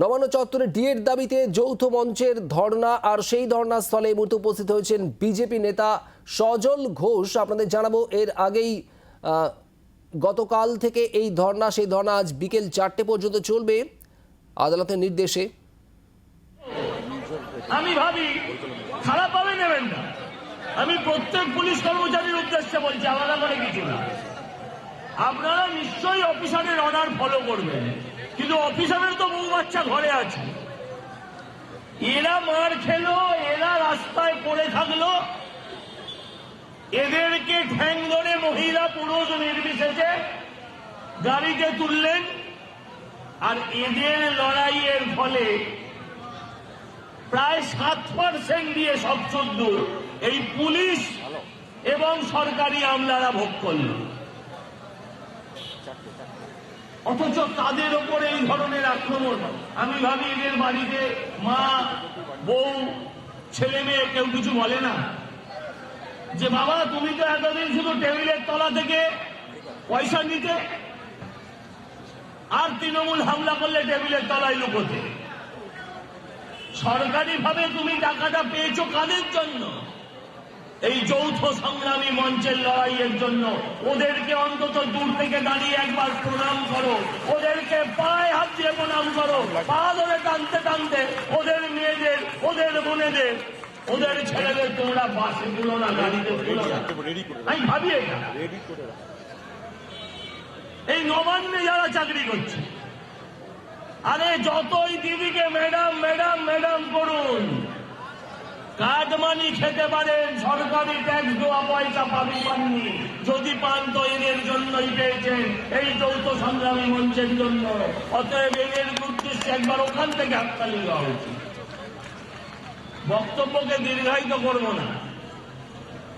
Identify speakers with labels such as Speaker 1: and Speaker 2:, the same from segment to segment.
Speaker 1: নবান্ন চত্বরে ডিএর দাবিতে যৌথ মঞ্চের ধর্না আর সেই ধর্ণাস্থলে এই মুহূর্তে উপস্থিত হয়েছেন বিজেপি নেতা সজল ঘোষ। আপনাদের জানাব, এর আগেই গতকাল থেকে এই ধর্না সেই ধর্না আজ বিকেল চারটে পর্যন্ত চলবে। আদালতের নির্দেশে।
Speaker 2: আমি ভাবি, খারাপ ভাবে নেবেন না। আমি প্রত্যেক পুলিশ কর্মচারীর উদ্দেশ্যে বলছি, আলাদা করে কিছু না। আপনারা নিশ্চয়ই অফিসারের অর্ডার ফলো করবেন। কিন্তু অফিসারের তো বউ বাচ্চা ঘরে আছে। এরা মার খেলো, এরা রাস্তায় পড়ে থাকল। এদেরকে ঠ্যাং ধরে মহিলা পুরুষ নির্বিশেষে গাড়িতে তুললেন। আর এদের লড়াইয়ের ফলে প্রায় সাত পার্সেন্ট দিয়ে সব এই পুলিশ এবং সরকারি আমলারা ভোগ করল। অথচ তাদের ওপরে এই ধরনের আক্রমণ। আমি ভাবি এদের বাড়িতে মা, বউ, ছেলে মেয়ে কেউ কিছু বলে না। যে বাবা, তুমি তো এতদিন শুধু টেবিলের তলা থেকে পয়সা নিতে আর তৃণমূল হামলা করলে টেবিলের তলায় লুকোতে। সরকারি ভাবে তুমি টাকাটা পেয়েছ কাদের জন্য? এই যৌথ সংগ্রামী মঞ্চের লড়াইয়ের জন্য ওদেরকে অন্তত দূর থেকে দাঁড়িয়ে একবার প্রণাম করো। ওদেরকে পায়ে হাত দিয়ে প্রণাম করো। পা ধরে টানতে টানতে ওদের মেয়েদের, ওদের বোনেদের, ওদের ছেলেদের তোমরা বাসে তুলো না, গাড়িতে তুলো না। আমি ভাবি এই নবান্নে যারা চাকরি করছে, আরে যতই দিদিকে ম্যাডাম ম্যাডাম ম্যাডাম কাটমানি খেতে পারেন, সরকারি ট্যাক্স দেওয়া পয়সা পাবি পাননি। যদি পান তো এদের জন্যই পেয়েছেন, এই যৌথ সংগ্রামী মঞ্চের জন্য। অতএব এদের উদ্দেশ্যে একবার ওখান থেকে হাততালি দেওয়া উচিত। বক্তব্যকে দীর্ঘায়িত করব না।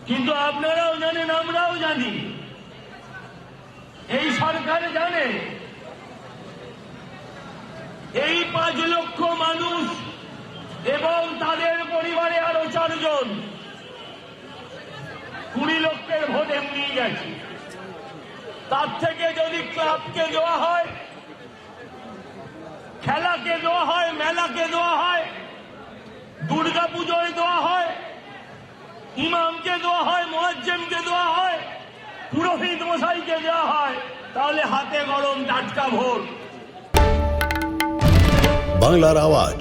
Speaker 2: কিন্তু আপনারাও জানেন, আমরাও জানি। এই সরকার জানে। এই পাঁচ লক্ষ মানুষ এবং তাদের পরিবারে আরও চারজন। কুড়ি লক্ষের ভোট এমনি গেছে। তার থেকে যদি ক্লাবকে দেওয়া হয়, খেলাকে দেওয়া হয়, মেলাকে দেওয়া হয় দুর্গা পুজোয় দেওয়া হয়, ইমামকে দেওয়া হয়, মোয়াজ্জেমকে দেওয়া হয়, পুরোহিত মশাইকে দেওয়া হয়, তাহলে হাতে গরম টাটকা ভোট।
Speaker 3: বাংলার আওয়াজ